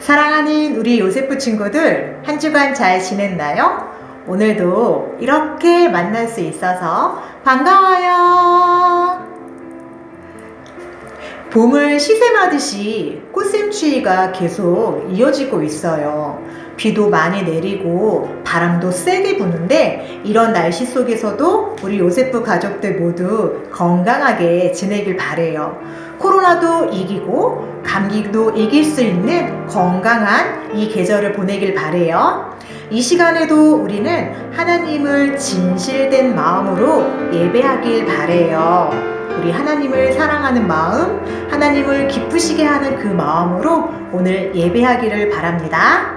사랑하는 우리 요세프 친구들, 한 주간 잘 지냈나요? 오늘도 이렇게 만날 수 있어서 반가워요. 봄을 시샘하듯이 꽃샘추위가 계속 이어지고 있어요. 비도 많이 내리고 바람도 세게 부는데 이런 날씨 속에서도 우리 요세프 가족들 모두 건강하게 지내길 바래요. 코로나도 이기고 감기도 이길 수 있는 건강한 이 계절을 보내길 바래요. 이 시간에도 우리는 하나님을 진실된 마음으로 예배하길 바래요. 우리 하나님을 사랑하는 마음, 하나님을 기쁘시게 하는 그 마음으로 오늘 예배하기를 바랍니다.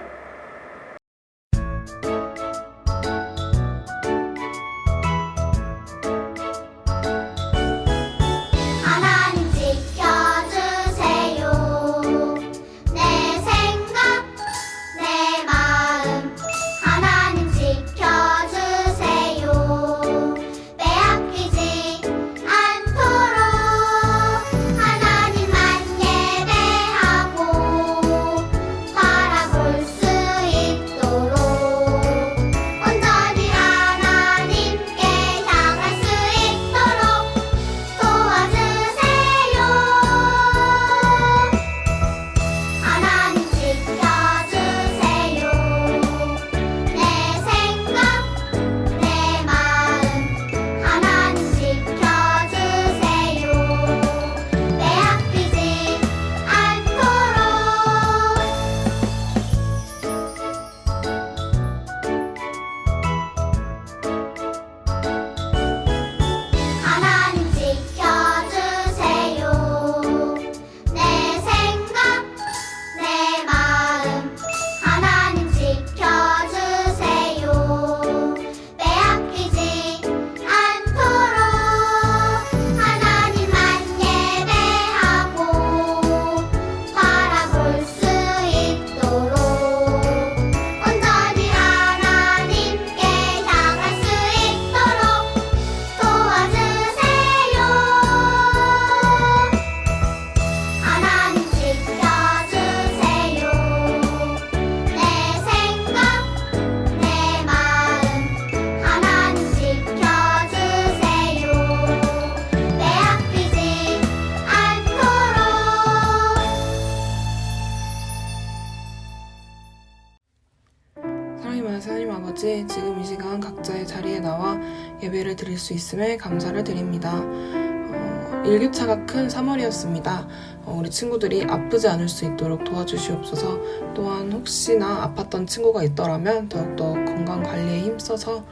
수 있음에 감사를 드립니다. 어, 일교차가 큰 3월이었습니다. 어, 우리 친구들이 아프지 않을 수 있도록 도와주시옵소서. 또한 혹시나 아팠던 친구가 있더라면 더욱더 건강 관리에 힘써서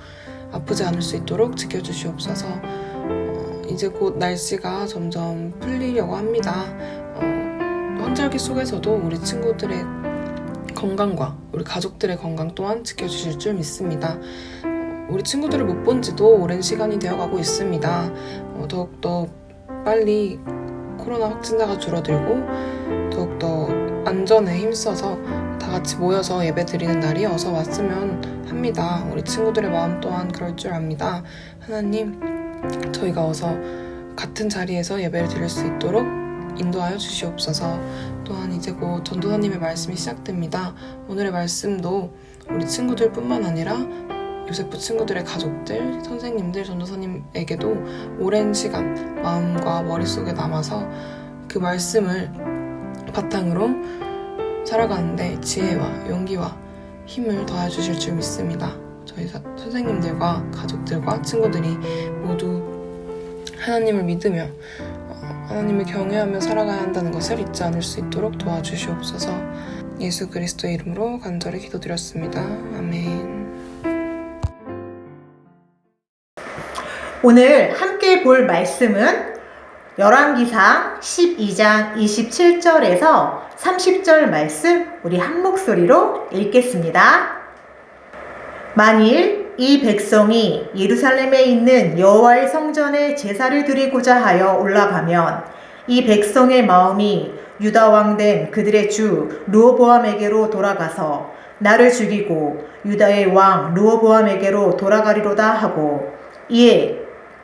아프지 않을 수 있도록 지켜주시옵소서. 어, 이제 곧 날씨가 점점 풀리려고 합니다. 어, 환절기 속에서도 우리 친구들의 건강과 우리 가족들의 건강 또한 지켜주실 줄 믿습니다. 어, 우리 친구들을 못 본 지도 오랜 시간이 되어가고 있습니다. 어, 더욱더 빨리 코로나 확진자가 줄어들고 더욱더 안전에 힘써서 다 같이 모여서 예배 드리는 날이 어서 왔으면 합니다. 우리 친구들의 마음 또한 그럴 줄 압니다. 하나님, 저희가 어서 같은 자리에서 예배를 드릴 수 있도록 인도하여 주시옵소서. 또한 이제 곧 전도사님의 말씀이 시작됩니다. 오늘의 말씀도 우리 친구들뿐만 아니라 요세프 친구들의 가족들, 선생님들, 전도사님에게도 오랜 시간 마음과 머릿속에 남아서 그 말씀을 바탕으로 살아가는데 지혜와 용기와 힘을 더해주실 줄 믿습니다. 저희 사- 선생님들과 가족들과 친구들이 모두 하나님을 믿으며 어, 하나님을 경외하며 살아가야 한다는 것을 잊지 않을 수 있도록 도와주시옵소서 예수 그리스도의 이름으로 간절히 기도드렸습니다. 아멘. 오늘 함께 볼 말씀은 열왕기상 12장 27절에서 30절 말씀 우리 한 목소리로 읽겠습니다. 만일 이 백성이 예루살렘에 있는 여호와의 성전에 제사를 드리고자 하여 올라가면 이 백성의 마음이 유다 왕 된 그들의 주 루어보암에게로 돌아가서 나를 죽이고 유다의 왕 루어보암에게로 돌아가리로다 하고 이에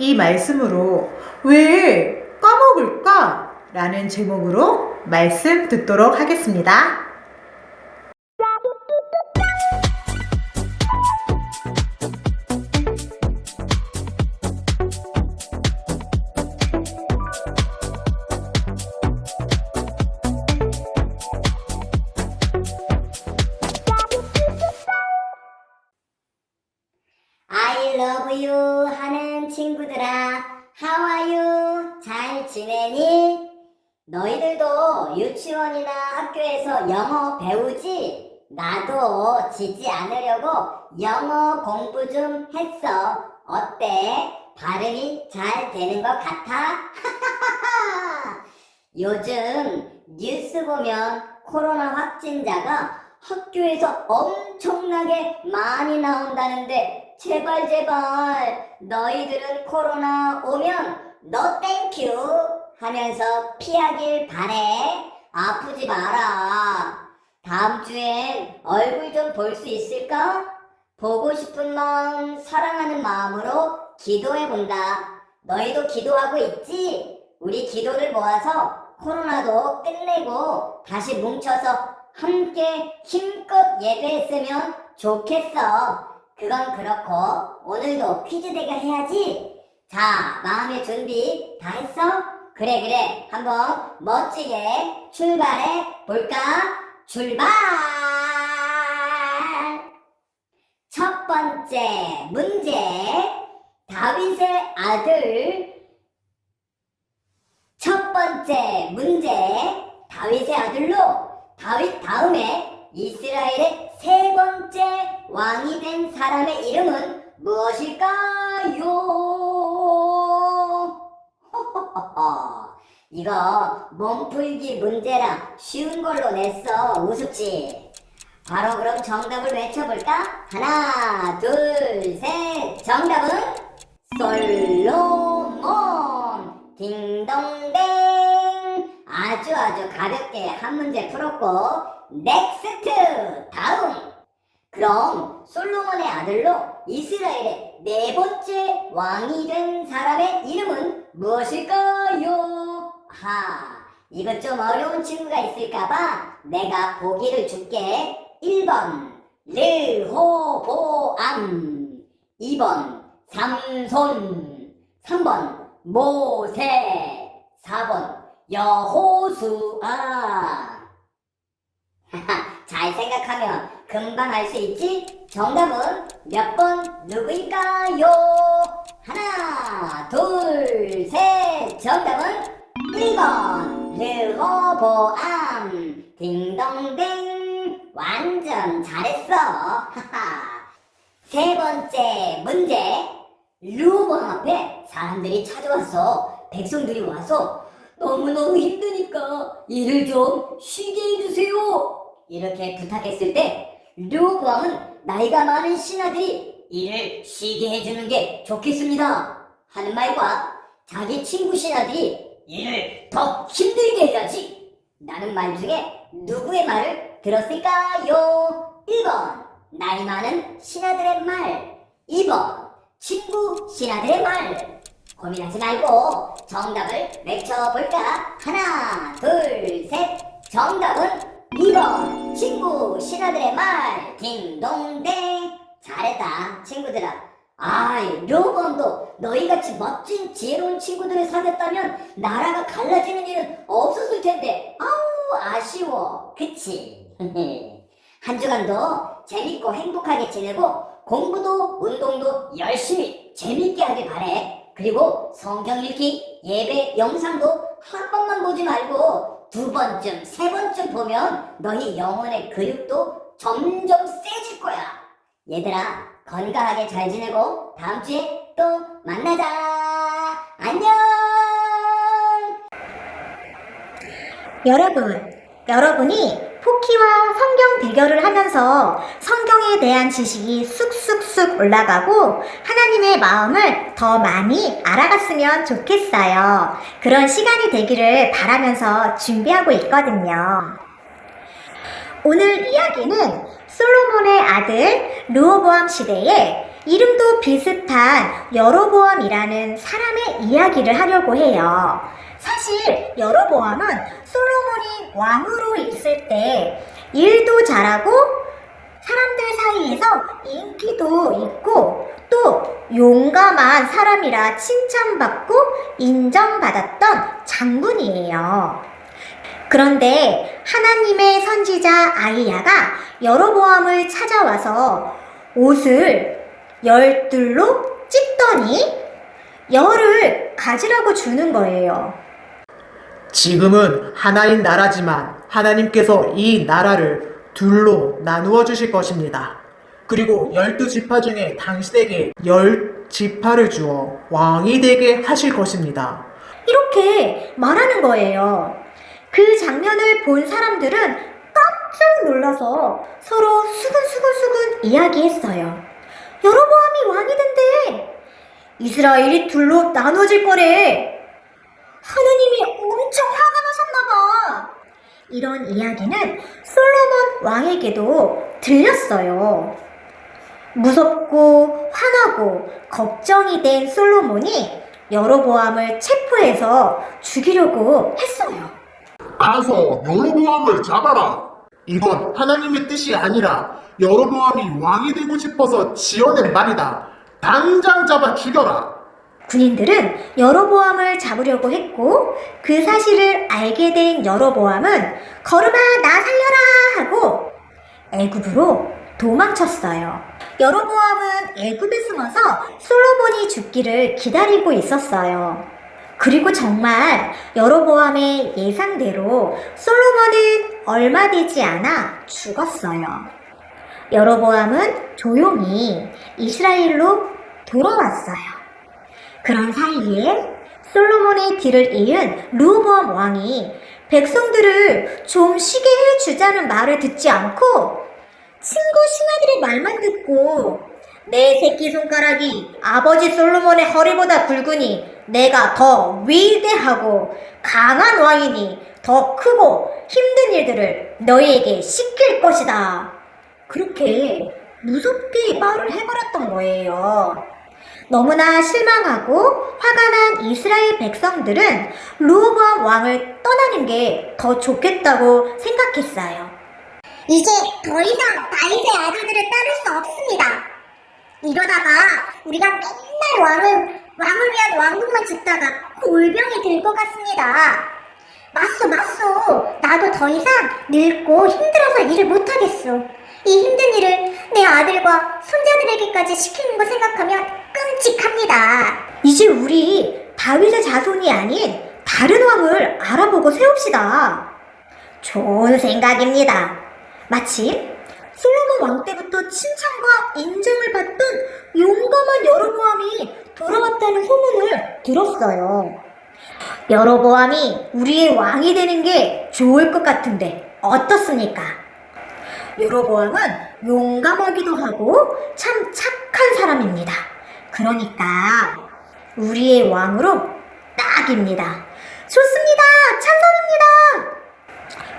이 말씀으로 왜 까먹을까? 라는 제목으로 말씀 듣도록 하겠습니다. 유치원이나 학교에서 영어 배우지? 나도 지지 않으려고 영어 공부 좀 했어 어때? 발음이 잘 되는 것 같아? 요즘 뉴스 보면 코로나 확진자가 학교에서 엄청나게 많이 나온다는데 제발 제발 너희들은 코로나 오면 너 땡큐 하면서 피하길 바래 아프지 마라 다음 주엔 얼굴 좀 볼 수 있을까? 보고 싶은 마음 사랑하는 마음으로 기도해 본다 너희도 기도하고 있지? 우리 기도를 모아서 코로나도 끝내고 다시 뭉쳐서 함께 힘껏 예배했으면 좋겠어. 그건 그렇고 오늘도 퀴즈 대결 해야지. 자, 마음의 준비 다 했어? 그래 그래. 한번 멋지게 출발해 볼까? 출발! 첫 번째 문제. 다윗의 아들 첫 번째 문제. 다윗의 아들로 다윗 다음에 이스라엘의 세 번째 왕이 된 사람의 이름은 무엇일까요? 이거 몸풀기 문제라 쉬운 걸로 냈어. 우습지? 바로 그럼 정답을 외쳐볼까? 하나, 둘, 셋. 정답은 솔로몬. 딩동댕. 아주 아주 가볍게 한 문제 풀었고 넥스트 다음 그럼 솔로몬의 아들로 이스라엘의 네 번째 왕이 된 사람의 이름은 무엇일까요? 하 이것 좀 어려운 친구가 있을까봐 내가 보기를 줄게 1번 르호보암 2번 삼손 3번 모세 4번 여호수아. 잘 생각하면 금방 알 수 있지? 정답은 몇 번 누구일까요? 하나, 둘, 셋. 정답은 1번 르호보암. 딩동댕. 완전 잘했어. 세 번째 문제. 르호보암 앞에 사람들이 찾아왔어. 백성들이 와서 너무너무 힘드니까 일을 좀 쉬게 해주세요. 이렇게 부탁했을 때 르호보암은 나이가 많은 신하들이 일을 쉬게 해주는 게 좋겠습니다. 하는 말과 자기 친구 신하들이 일을 더 힘들게 해야지. 라는 말 중에 누구의 말을 들었을까요? 1번 나이 많은 신하들의 말 2번 친구 신하들의 말 고민하지 말고 정답을 외쳐볼까? 하나 둘 셋 정답은 2번 친구 신하들의 말 딩동댕 잘했다 친구들아 아이 료건도 너희같이 멋진 지혜로운 친구들을 사귀었다면 나라가 갈라지는 일은 없었을 텐데. 아우 아쉬워. 그치? 한 주간도 재밌고 행복하게 지내고 공부도 운동도 열심히 재밌게 하길 바래. 그리고 성경 읽기 예배 영상도 한 번만 보지 말고 두 번쯤 세 번쯤 보면 너희 영혼의 근육도 점점 세질 거야. 얘들아 건강하게 잘 지내고 다음 주에 또 만나자 안녕 여러분, 여러분이 포키와 성경 대결을 하면서 성경에 대한 지식이 쑥쑥쑥 올라가고 하나님의 마음을 더 많이 알아갔으면 좋겠어요. 그런 시간이 되기를 바라면서 준비하고 있거든요. 오늘 이야기는 솔로몬의 아들 르호보암 시대에 이름도 비슷한 여로보암이라는 사람의 이야기를 하려고 해요. 사실 여로보암은 솔로몬이 왕으로 있을 때 일도 잘하고 사람들 사이에서 인기도 있고 또 용감한 사람이라 칭찬받고 인정받았던 장군이에요. 그런데 하나님의 선지자 아이야가 여로보암을 찾아와서 옷을 열둘로 찢더니 열을 가지라고 주는 거예요. 지금은 하나인 나라지만 하나님께서 이 나라를 둘로 나누어 주실 것입니다. 그리고 열두 지파 중에 당신에게 열 지파를 주어 왕이 되게 하실 것입니다. 이렇게 말하는 거예요. 그 장면을 본 사람들은 깜짝 놀라서 서로 수근수근수근 이야기했어요. 여로보암이 왕이 된대. 이스라엘이 둘로 나눠질 거래. 하느님이 엄청 화가 나셨나봐. 이런 이야기는 솔로몬 왕에게도 들렸어요. 무섭고 화나고 걱정이 된 솔로몬이 여로보암을 체포해서 죽이려고 했어요. 가서 여로보암을 잡아라. 이건 하나님의 뜻이 아니라 여로보암이 왕이 되고 싶어서 지어낸 말이다. 당장 잡아 죽여라. 군인들은 여로보암을 잡으려고 했고 그 사실을 알게 된 여로보암은 걸음아 나 살려라 하고 애굽으로 도망쳤어요. 여로보암은 애굽에 숨어서 솔로몬이 죽기를 기다리고 있었어요. 그리고 정말 여로보암의 예상대로 솔로몬은 얼마 되지 않아 죽었어요. 여로보암은 조용히 이스라엘로 돌아왔어요. 그런 사이에 솔로몬의 뒤를 이은 루보암 왕이 백성들을 좀 쉬게 해주자는 말을 듣지 않고 친구 신하들의 말만 듣고 내 새끼 손가락이 아버지 솔로몬의 허리보다 굵으니 내가 더 위대하고 강한 왕이니 더 크고 힘든 일들을 너희에게 시킬 것이다. 그렇게 무섭게 말을 해버렸던 거예요. 너무나 실망하고 화가 난 이스라엘 백성들은 루호보암 왕을 떠나는 게 더 좋겠다고 생각했어요. 이제 더 이상 다윗의 아들들을 따를 수 없습니다. 이러다가 우리가 맨날 왕을 왕을 위한 왕국만 짓다가 골병이 들 것 같습니다. 맞소 맞소 나도 더 이상 늙고 힘들어서 일을 못하겠어. 이 힘든 일을 내 아들과 손자들에게까지 시키는 거 생각하면 끔찍합니다. 이제 우리 다윗의 자손이 아닌 다른 왕을 알아보고 세웁시다. 좋은 생각입니다. 마침 솔로몬 왕 때부터 칭찬과 인정을 받던 용감한 여로보암이 돌아왔다는 소문을 들었어요. 여로보암이 우리의 왕이 되는 게 좋을 것 같은데 어떻습니까? 여로보암은 용감하기도 하고 참 착한 사람입니다. 그러니까 우리의 왕으로 딱입니다. 좋습니다. 찬성입니다.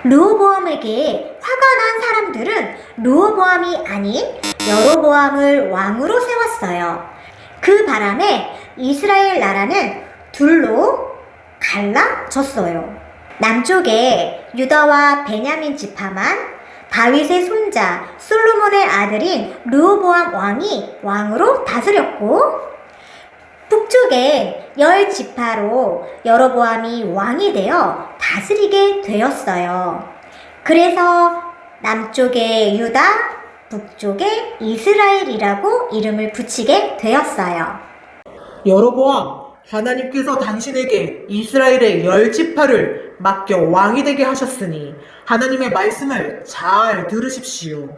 르호보암에게 화가 난 사람들은 르호보암이 아닌 여로보암을 왕으로 세웠어요. 그 바람에 이스라엘 나라는 둘로 갈라졌어요. 남쪽에 유다와 베냐민 지파만 다윗의 손자 솔로몬의 아들인 르호보암 왕이 왕으로 다스렸고 북쪽에 열 지파로 여로보암이 왕이 되어 다스리게 되었어요. 그래서 남쪽에 유다, 북쪽에 이스라엘이라고 이름을 붙이게 되었어요. 여로보암, 하나님께서 당신에게 이스라엘의 열 지파를 맡겨 왕이 되게 하셨으니 하나님의 말씀을 잘 들으십시오.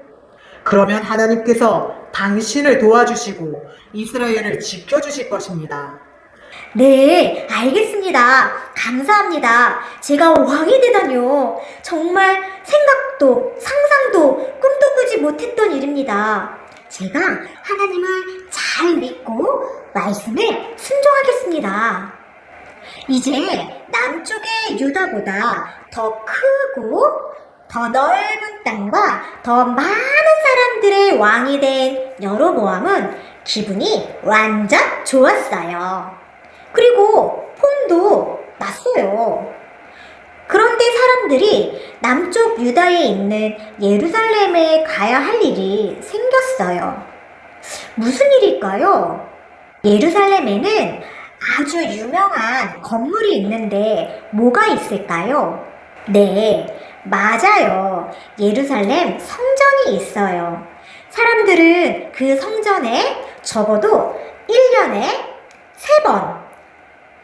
그러면 하나님께서 당신을 도와주시고 이스라엘을 지켜주실 것입니다. 네, 알겠습니다. 감사합니다. 제가 왕이 되다뇨. 정말 생각도 상상도 꿈도 꾸지 못했던 일입니다. 제가 하나님을 잘 믿고 말씀에 순종하겠습니다. 이제 남쪽의 유다보다 더 크고 더 넓은 땅과 더 많은 사람들의 왕이 된 여로보암은 기분이 완전 좋았어요. 그리고 폼도 났어요. 그런데 사람들이 남쪽 유다에 있는 예루살렘에 가야 할 일이 생겼어요. 무슨 일일까요? 예루살렘에는 아주 유명한 건물이 있는데 뭐가 있을까요? 네, 맞아요. 예루살렘 성전이 있어요. 사람들은 그 성전에 적어도 1년에 3번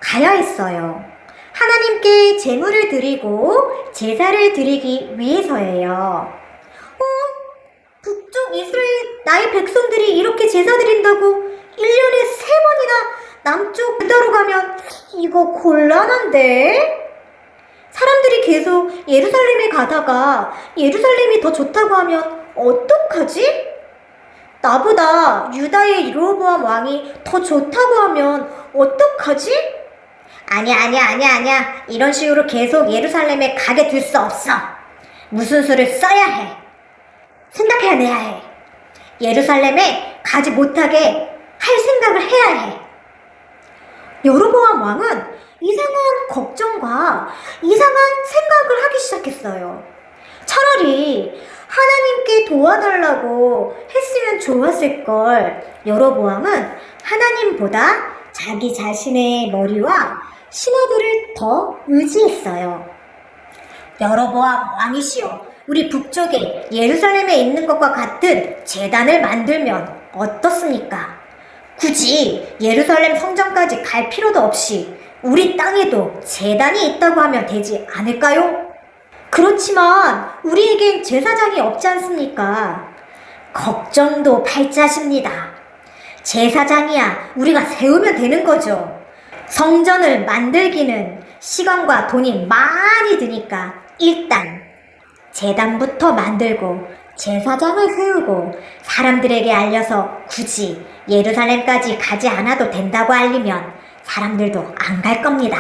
가야 했어요. 하나님께 제물을 드리고 제사를 드리기 위해서예요. 어? 북쪽 이스라엘 나의 백성들이 이렇게 제사 드린다고 1년에 세 번이나 남쪽 유다로 가면 이거 곤란한데? 사람들이 계속 예루살렘에 가다가 예루살렘이 더 좋다고 하면 어떡하지? 나보다 유다의 로보암 왕이 더 좋다고 하면 어떡하지? 아니야, 아니야, 아니야, 아니야. 이런 식으로 계속 예루살렘에 가게 둘 수 없어. 무슨 수를 써야 해. 생각해내야 해. 예루살렘에 가지 못하게 할 생각을 해야 해. 여로보암 왕은 이상한 걱정과 이상한 생각을 하기 시작했어요. 차라리 하나님께 도와달라고 했으면 좋았을 걸. 여로보암은 하나님보다 자기 자신의 머리와 신하들을 더 의지했어요. 여로보암 왕이시여, 우리 북쪽에 예루살렘에 있는 것과 같은 재단을 만들면 어떻습니까? 굳이 예루살렘 성전까지 갈 필요도 없이 우리 땅에도 재단이 있다고 하면 되지 않을까요? 그렇지만 우리에겐 제사장이 없지 않습니까? 걱정도 팔자십니다. 제사장이야 우리가 세우면 되는 거죠. 성전을 만들기는 시간과 돈이 많이 드니까 일단 재단부터 만들고 제사장을 세우고 사람들에게 알려서 굳이 예루살렘까지 가지 않아도 된다고 알리면 사람들도 안 갈 겁니다.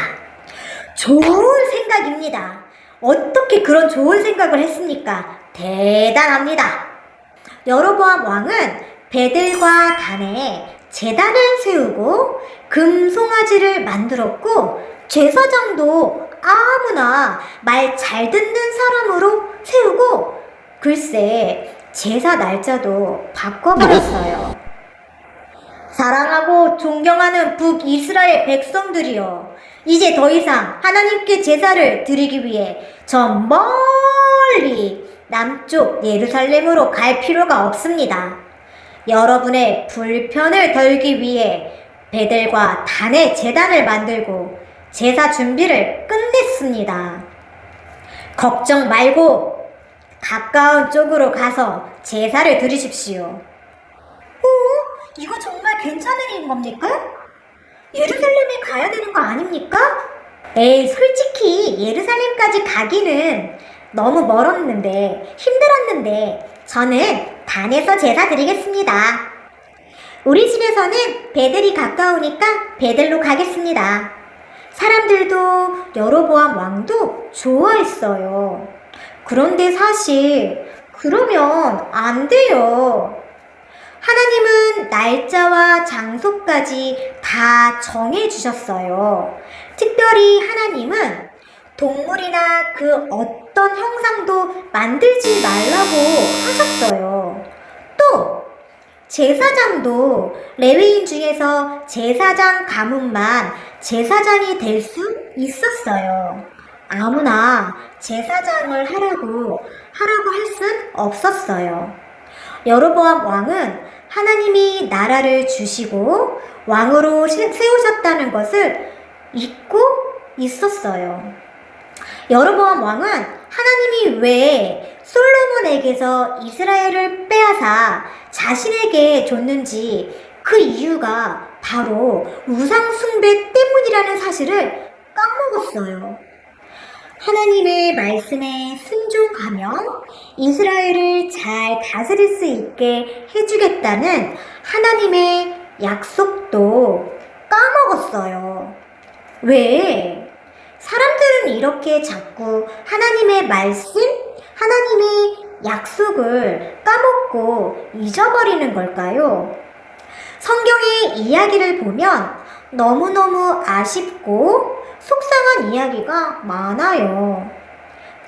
좋은 생각입니다. 어떻게 그런 좋은 생각을 했습니까? 대단합니다. 여로보암 왕은 베들과 단에 재단을 세우고 금송아지를 만들었고 제사장도 아무나 말 잘 듣는 사람으로 세우고 글쎄 제사 날짜도 바꿔버렸어요. 사랑하고 존경하는 북이스라엘 백성들이여 이제 더 이상 하나님께 제사를 드리기 위해 저 멀리 남쪽 예루살렘으로 갈 필요가 없습니다. 여러분의 불편을 덜기 위해 베델과 단의 재단을 만들고 제사 준비를 끝냈습니다. 걱정 말고 가까운 쪽으로 가서 제사를 드리십시오. 오, 이거 정말 일인 겁니까? 예루살렘에 가야 되는 거 아닙니까? 에이, 솔직히 예루살렘까지 가기는 너무 멀었는데, 힘들었는데, 저는 단에서 제사 드리겠습니다. 우리 집에서는 베들이 가까우니까 베들로 가겠습니다. 사람들도 여로보암 왕도 좋아했어요. 그런데 사실 그러면 안 돼요. 하나님은 날짜와 장소까지 다 정해주셨어요. 특별히 하나님은 동물이나 그 어떤 형상도 만들지 말라고 하셨어요. 또, 제사장도 레위인 중에서 제사장 가문만 제사장이 될 수 있었어요. 아무나 제사장을 하라고 하라고 할 순 없었어요. 여로보암 왕은 하나님이 나라를 주시고 왕으로 세- 세우셨다는 것을 잊고 있었어요. 여로보암 왕은 하나님이 왜 솔로몬에게서 이스라엘을 빼앗아 자신에게 줬는지 그 이유가 바로 우상숭배 때문이라는 사실을 까먹었어요. 하나님의 말씀에 순종하며 이스라엘을 잘 다스릴 수 있게 해주겠다는 하나님의 약속도 까먹었어요. 왜? 사람들은 이렇게 자꾸 하나님의 말씀, 하나님의 약속을 까먹고 잊어버리는 걸까요? 성경의 이야기를 보면 너무너무 아쉽고 속상한 이야기가 많아요.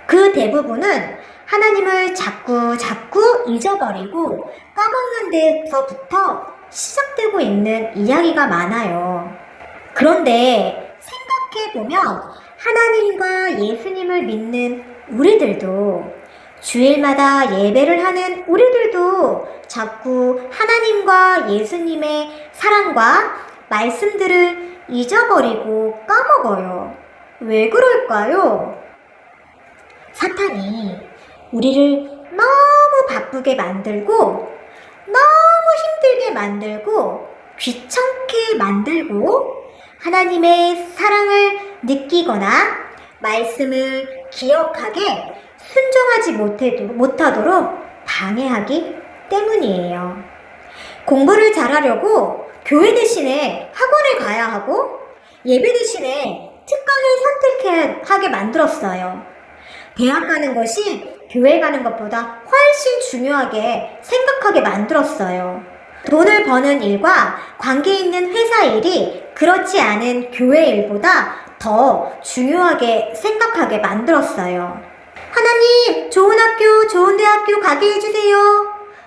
그 대부분은 하나님을 자꾸 자꾸 잊어버리고 까먹는 데서부터 시작되고 있는 이야기가 많아요. 그런데 생각해보면 하나님과 예수님을 믿는 우리들도 주일마다 예배를 하는 우리들도 자꾸 하나님과 예수님의 사랑과 말씀들을 잊어버리고 까먹어요. 왜 그럴까요? 사탄이 우리를 너무 바쁘게 만들고 너무 힘들게 만들고 귀찮게 만들고 하나님의 사랑을 느끼거나 말씀을 기억하게 순종하지 못하도록 방해하기 때문이에요. 공부를 잘하려고 교회 대신에 학원을 가야 하고 예배 대신에 특강을 선택하게 만들었어요. 대학 가는 것이 교회 가는 것보다 훨씬 중요하게 생각하게 만들었어요. 돈을 버는 일과 관계 있는 회사 일이 그렇지 않은 교회 일보다 더 중요하게 생각하게 만들었어요. 하나님, 좋은 학교, 좋은 대학교 가게 해주세요.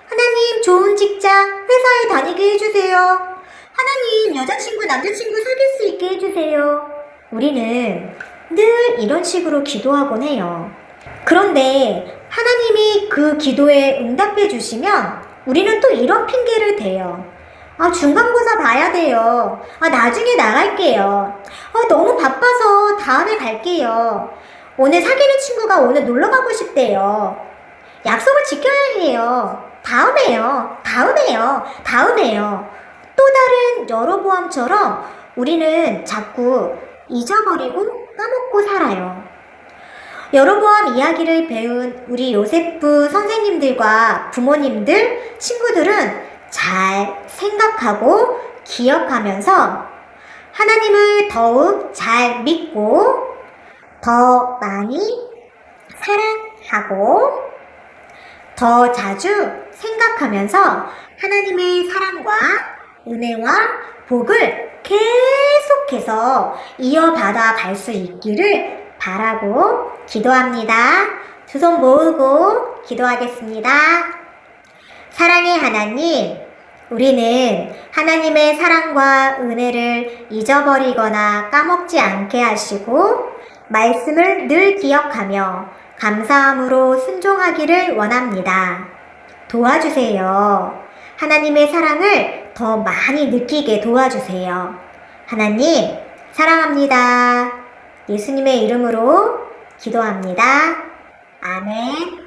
하나님, 좋은 직장, 회사에 다니게 해주세요. 하나님, 여자친구, 남자친구 사귈 수 있게 해주세요. 우리는 늘 이런 식으로 기도하곤 해요. 그런데 하나님이 그 기도에 응답해 주시면 우리는 또 이런 핑계를 대요. 아, 중간고사 봐야 돼요. 아, 나중에 나갈게요. 아, 너무 바빠서 다음에 갈게요. 오늘 사귀는 친구가 오늘 놀러 가고 싶대요. 약속을 지켜야 해요. 다음에요. 다음에요. 다음에요. 또 다른 여로보암처럼 우리는 자꾸 잊어버리고 까먹고 살아요. 여로보암 이야기를 배운 우리 요세프 선생님들과 부모님들, 친구들은 잘 생각하고 기억하면서 하나님을 더욱 잘 믿고 더 많이 사랑하고 더 자주 생각하면서 하나님의 사랑과 은혜와 복을 계속해서 이어받아 갈 수 있기를 바라고 기도합니다. 두 손 모으고 기도하겠습니다. 사랑의 하나님, 우리는 하나님의 사랑과 은혜를 잊어버리거나 까먹지 않게 하시고, 말씀을 늘 기억하며 감사함으로 순종하기를 원합니다. 도와주세요. 하나님의 사랑을 더 많이 느끼게 도와주세요. 하나님, 사랑합니다. 예수님의 이름으로 기도합니다. 아멘.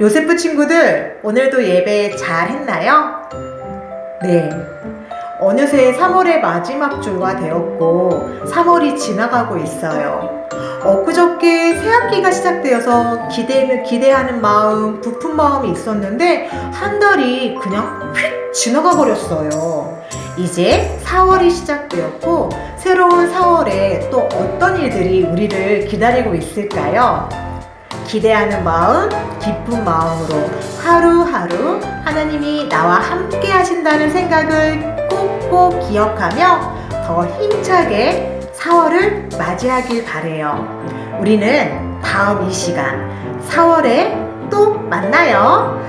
요세프 친구들, 오늘도 예배 잘 했나요? 네. 어느새 3월의 마지막 주가 되었고, 3월이 지나가고 있어요. 엊그저께 새학기가 시작되어서 기대는, 기대하는 마음, 부푼 마음이 있었는데, 한 달이 그냥 휙 지나가 버렸어요. 이제 4월이 시작되었고, 새로운 4월에 또 어떤 일들이 우리를 기다리고 있을까요? 기대하는 마음, 기쁜 마음으로 하루하루 하나님이 나와 함께 하신다는 생각을 꼭꼭 기억하며 더 힘차게 4월을 맞이하길 바래요. 우리는 다음 이 시간 4월에 또 만나요.